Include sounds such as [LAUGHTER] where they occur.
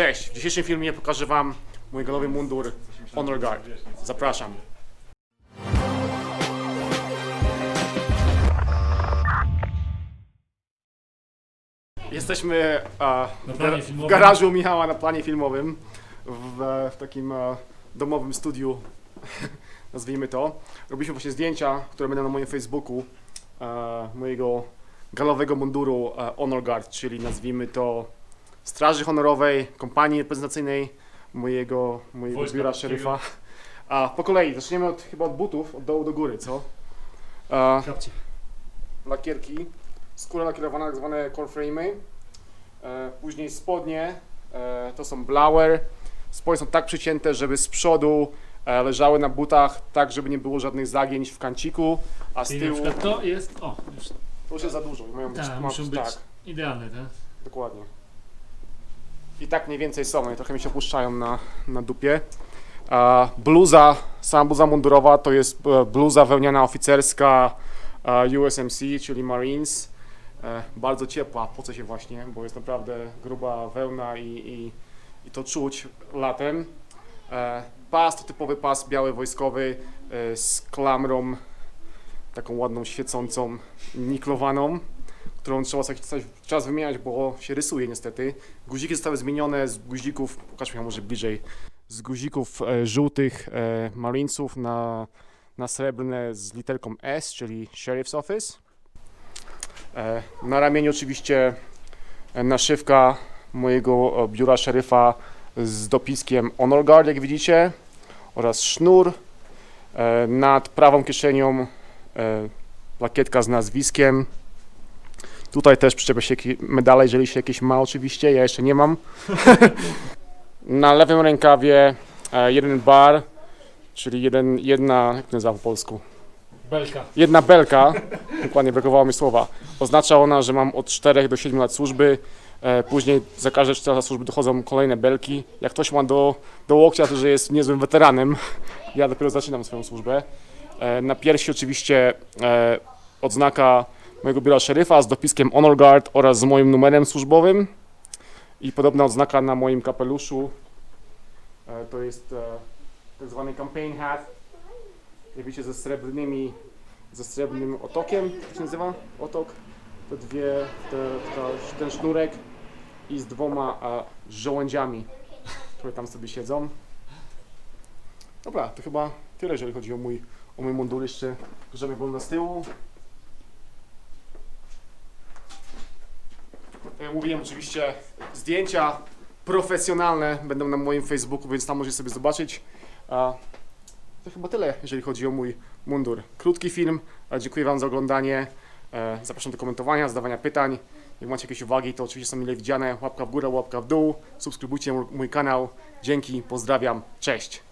Cześć, w dzisiejszym filmie pokażę Wam mój galowy mundur Honor Guard. Zapraszam. Jesteśmy w, w garażu Michała na planie filmowym, w, w takim domowym studiu, [LAUGHS] nazwijmy to. Robiliśmy właśnie zdjęcia, które będą na moim Facebooku, mojego galowego munduru e, Honor Guard, czyli nazwijmy to Straży Honorowej, kompanii reprezentacyjnej mojego, mojego Wojska biura szeryfa. A po kolei, zaczniemy od, chyba od butów, od dołu do góry, co? Kapcie. lakierki, skóra lakierowana, tak zwane core frame'y. E, później spodnie, e, to są blower. Spodnie są tak przycięte, żeby z przodu e, leżały na butach, tak żeby nie było żadnych zagięć w kanciku, a z Czyli na tyłu przykład to jest, o, już, to już jest za dużo. Mają być, tak, ma- muszą być tak, idealne, tak? dokładnie. I tak mniej więcej są, i trochę mi się opuszczają na, na dupie. Bluza, sama bluza mundurowa to jest e, bluza wełniana oficerska e, USMC, czyli Marines. E, Bardzo ciepła, po co się właśnie, bo jest naprawdę gruba wełna i, i, i to czuć latem. Pas to typowy pas biały wojskowy z klamrą, taką ładną, świecącą, niklowaną, którą trzeba jakiś czas- wymieniać, bo się rysuje niestety. Guziki zostały zmienione z guzików, pokaż mi może bliżej, z guzików e, żółtych e, Marinesów na, na srebrne z literką S, czyli Sheriff's Office. E, na ramieniu oczywiście e, naszywka mojego e, biura szeryfa z dopiskiem Honor Guard, jak widzicie, oraz sznur. E, nad prawą kieszenią e, plakietka z nazwiskiem. Tutaj też przyczepia się medale, jeżeli się jakieś ma oczywiście, ja jeszcze nie mam. [LAUGHS] Na lewym rękawie e, jeden bar, czyli jeden, jedna, jak to nazywa po polsku? Belka. Jedna belka, [LAUGHS] dokładnie brakowało mi słowa. Oznacza ona, że mam od 4 do 7 lat służby. E, później za każde 4 lata służby dochodzą kolejne belki. Jak ktoś ma do, do łokcia, to że jest niezłym weteranem. [LAUGHS] Ja dopiero zaczynam swoją służbę. E, na piersi oczywiście e, odznaka mojego biura szeryfa z dopiskiem Honor Guard oraz z moim numerem służbowym. I podobna odznaka na moim kapeluszu. E, to jest e, tak zwany campaign hat. Widzicie ze srebrnymi ze srebrnym otokiem, jak się nazywa? Otok. Te dwie, te, ta, ten sznurek i z dwoma żołędziami, które tam sobie siedzą. Dobra, to chyba tyle, jeżeli chodzi o mój, o mój mundur. Jeszcze bierzemy wolno z tyłu. Tak jak mówiłem, oczywiście zdjęcia profesjonalne będą na moim Facebooku, więc tam możecie sobie zobaczyć. To chyba tyle, jeżeli chodzi o mój mundur. Krótki film, ale dziękuję Wam za oglądanie. E, Zapraszam do komentowania, zadawania pytań. Jak macie jakieś uwagi, to oczywiście są mile widziane. Łapka w górę, łapka w dół. Subskrybujcie mój kanał. Dzięki, pozdrawiam, cześć.